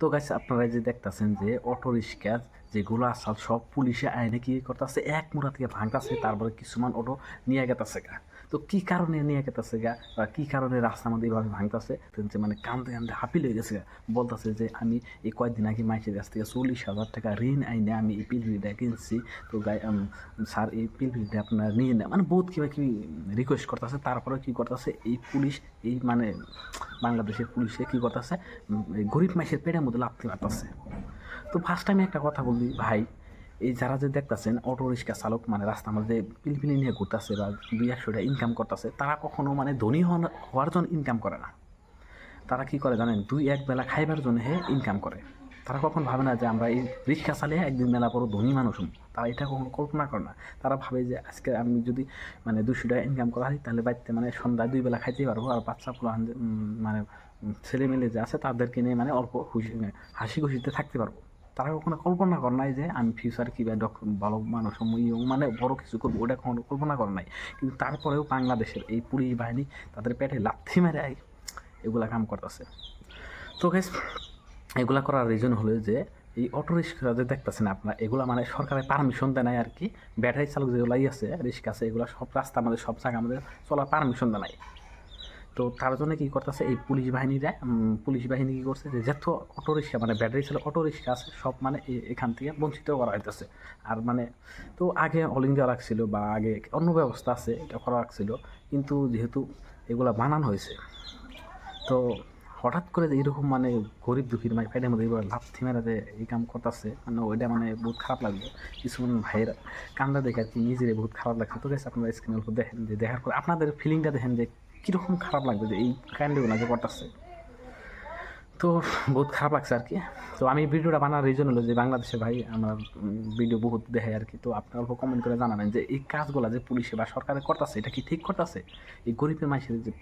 তো গাছ আপনারা যে দেখতেছেন যে অটো রিক্সা যেগুলো আসাল সব পুলিশে আইনে কি করতেছে, এক মুড়া থেকে ভাঙতেছে, তারপরে কিছুমান অটো নিয়ে গেতেছে গা। তো কি কারণে নিয়ে গেতাছে গা? বা কি কারণে রাস্তা আমাদের এইভাবে ভাঙতাছে? মানে কান্দে কান্দে হাঁপি লেগে গেছে গা। বলতাছে যে আমি এই কয়েকদিন আগে মাইসের কাছ থেকে চল্লিশ হাজার টাকা ঋণ আইনে আমি এই পিলপিলিটা কিনছি। তো গাই স্যার, এই পিলপিলিটা আপনার নিয়ে নেন। মানে বহুত কিবা কি রিকোয়েস্ট করতেছে। তারপরে কি করতেছে? এই পুলিশ, এই মানে বাংলাদেশের পুলিশে কি করতেছে? গরিব মাইসের পেটের মধ্যে লাফতে পারতেছে তো ফার্স্ট টাইমে একটা কথা বলি, ভাই এই যারা যে দেখতেছেন অটো রিক্সা চালক মানে রাস্তার মধ্যে পিলপিলি নিয়ে ঘুরতেছে বা দুই একশো ইনকাম করতেছে তারা কখনো মানে ধনী হওয়ার- জন্য ইনকাম করে না। তারা কি করে জানেন? দুই এক বেলা খাইবার জন্য ইনকাম করে। তারা কখন ভাবে না যে আমরা এই রিক্সা চালিয়ে একদিন মেলা পর ধনী মানুষ হম। তারা এটা কখনো কল্পনা করে না। তারা ভাবে যে আজকে আমি যদি মানে দুশো টাকা ইনকাম করা হয় তাহলে বাড়িতে মানে সন্ধ্যায় দুই বেলা খাইতেই পারব আর বাচ্চা পুরো মানে উম, ছেলে মেলে যে আছে তাদেরকে নিয়ে মানে অল্প খুশি হাসি খুশিতে থাকতে পারব। তারা কখনো কল্পনা করে নাই যে আমি ফিউচার কী বা ডক্টর ভালো মানুষ মানে বড় কিছু করব, ওটা কখনো কল্পনা করে নাই। কিন্তু তারপরেও বাংলাদেশের এই পুলিশ বাহিনী তাদের পেটে লাথি মেরে এগুলা কাম করতেছে। তো গাইস এগুলা করার রিজন হলো যে এই অটো রিক্সা যে দেখতেছেন আপনারা, এগুলা মানে সরকারের পারমিশন দেয় নাই আর কি। ব্যাটারি চালক যেগুলাই আছে রিক্সা আছে, এগুলো সব রাস্তা আমাদের, সব জায়গা আমাদের চলার পারমিশন দেয় নাই। তো তার জন্য কী করতেছে? এই পুলিশ বাহিনীরা পুলিশ বাহিনী কী করছে? যে যত অটো রিক্সা মানে ব্যাটারি চালক অটো রিক্সা আছে, সব মানে এখান থেকে বঞ্চিত করা হইতেছে। আর মানে তো আগে অল ইন্ডিয়া রাখছিল বা আগে অন্য ব্যবস্থা আছে, এটা করা রাখছিল, কিন্তু যেহেতু এগুলা বানানো হয়েছে, তো হঠাৎ করে যে এরকম মানে গরিব দুঃখীর মানে পেটের মধ্যে এবার লাথি মেরা যে এই কাম করতেছে মানে ওইটা মানে বহুত খারাপ লাগল। কিছুমান ভাইয়ের কান্দা দেখে আর কি নিজের বহুত খারাপ লাগছে। তো গেছে আপনারা স্ক্রিনের উপর দেখেন, যে দেখার পর আপনাদের ফিলিংটা দেখেন যে কীরকম খারাপ লাগবে যে এই কাণ্ডগুলো যে করতেছে? তো বহুত খারাপ লাগছে আর কি। তো আমি ভিডিওটা বানার রিজন হলো যে বাংলাদেশে ভাই আমার ভিডিও বহুত দেখে আর কি। তো আপনারা অল্প কমেন্ট করে জানাবেন যে এই কাজগুলো যে পুলিশে বা সরকারে করতেছে, এটা কি ঠিক করতেছে? এই গরিবের মানুষের যে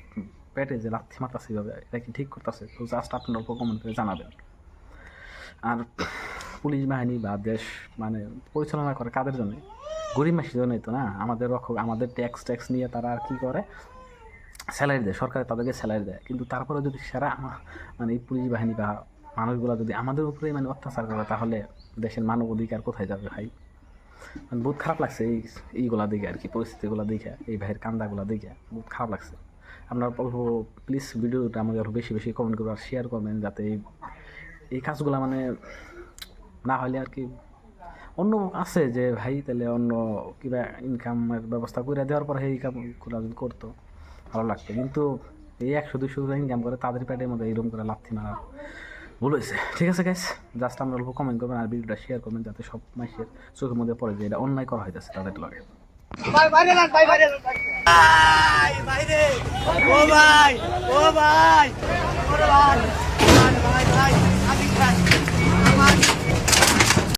পেটে যে লাথি মারতেছে এইভাবে, এটা কি ঠিক করতেছে? তো জাস্ট আপনারা অল্প কমেন্ট করে জানাবেন। আর পুলিশ বাহিনী বা দেশ মানে পরিচালনা করে কাদের জন্য? গরিব মানুষের জন্যই তো না? আমাদের রক্ষক, আমাদের ট্যাক্স ট্যাক্স নিয়ে তারা আর কী করে? স্যালারি দেয়, সরকার তাদেরকে স্যালারি দেয়। কিন্তু তারপরে যদি সেরা মানে এই পুলিশ বাহিনী বা মানুষগুলো যদি আমাদের উপরেই মানে অত্যাচার করে, তাহলে দেশের মানব অধিকার কোথায় যাবে ভাই? মানে বহুত খারাপ লাগছে এই, এইগুলা দেখে আর কি, পরিস্থিতিগুলো দেখে, এই ভাইয়ের কান্দাগুলো দেখে, বহুত খারাপ লাগছে। আপনার প্লিজ ভিডিওটা আমাকে আরও বেশি বেশি কমেন্ট করবেন আর শেয়ার করবেন যাতে এই এই কাজগুলো মানে না হলে আর কি অন্য আছে যে ভাই তাহলে অন্য কিবা ইনকামের ব্যবস্থা করে দেওয়ার পর এই কাম যদি করতো। ভালো লাগতো। কিন্তু এই একশো দুশো ইনকাম করে তাদের প্যাটের মধ্যে এইরকম করে লাথি মারা ভুল হয়েছে। ঠিক আছে গ্যাস জাস্ট আমরা অল্প কমেন্ট করবেন আর ভিডিওটা শেয়ার করবেন যাতে সব মানুষের চোখের মধ্যে পড়ে যে এটা অন্যায় করা হইতেছে তাদের লগে। ভাই বাইরে না ভাই ভাই। ও ভাই ও ভাই। ও ভাই।